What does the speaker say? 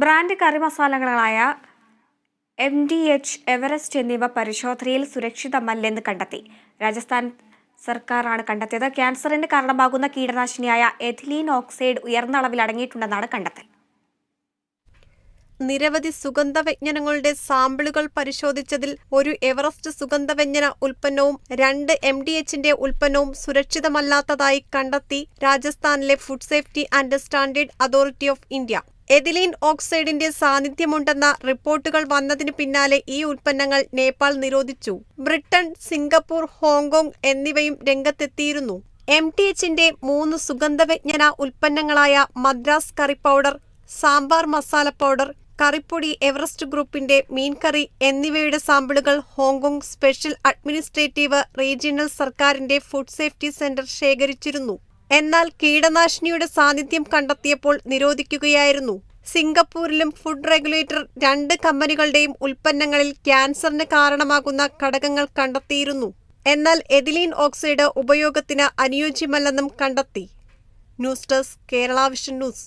Brand curry മസാലകളായ M D H Everest എന്നിവ പരിശോധനയിൽ സുരക്ഷിതമല്ലെന്ന് കണ്ടെത്തി. രാജസ്ഥാൻ സർക്കാരാണ് കണ്ടെത്തിയത്. ക്യാൻസറിന് കാരണമാകുന്ന കീടനാശിനിയായ എഥിലീൻ ഓക്സൈഡ് ഉയർന്ന അളവിൽ അടങ്ങിയിട്ടുണ്ടെന്നാണ് കണ്ടെത്തൽ. നിരവധി സുഗന്ധവ്യഞ്ജനങ്ങളുടെ സാമ്പിളുകൾ പരിശോധിച്ചതിൽ ഒരു എവറസ്റ്റ് സുഗന്ധവ്യഞ്ജന ഉൽപ്പന്നവും രണ്ട് എം ഡി എച്ചിന്റെ ഉൽപ്പന്നവും സുരക്ഷിതമല്ലാത്തതായി കണ്ടെത്തി രാജസ്ഥാനിലെ food safety and standard authority of India. Ethylene ഓക്സൈഡിന്റെ സാന്നിധ്യമുണ്ടെന്ന റിപ്പോർട്ടുകൾ വന്നതിന് പിന്നാലെ ഈ ഉൽപ്പന്നങ്ങൾ നേപ്പാൾ നിരോധിച്ചു. ബ്രിട്ടൻ സിംഗപ്പൂർ ഹോങ്കോങ് എന്നിവയും രംഗത്തെത്തിയിരുന്നു. എം ടി എച്ചിന്റെ മൂന്ന് സുഗന്ധവിജ്ഞന ഉൽപ്പന്നങ്ങളായ Madras curry powder sambar masala powder കറിപ്പൊടി Everest ഗ്രൂപ്പിന്റെ മീൻകറി എന്നിവയുടെ സാമ്പിളുകൾ Hong Kong special administrative regional സർക്കാരിന്റെ ഫുഡ് സേഫ്റ്റി സെന്റർ ശേഖരിച്ചിരുന്നു. എന്നാൽ കീടനാശിനിയുടെ സാന്നിധ്യം കണ്ടെത്തിയപ്പോൾ നിരോധിക്കുകയായിരുന്നു. സിംഗപ്പൂരിലും ഫുഡ് റെഗുലേറ്റർ രണ്ട് കമ്പനികളുടെയും ഉൽപ്പന്നങ്ങളിൽ ക്യാൻസറിന് കാരണമാകുന്ന ഘടകങ്ങൾ കണ്ടെത്തിയിരുന്നു. എന്നാൽ എഥിലീൻ ഓക്സൈഡ് ഉപയോഗത്തിന് അനുയോജ്യമല്ലെന്നും കണ്ടെത്തി. News desk Kerala vision news.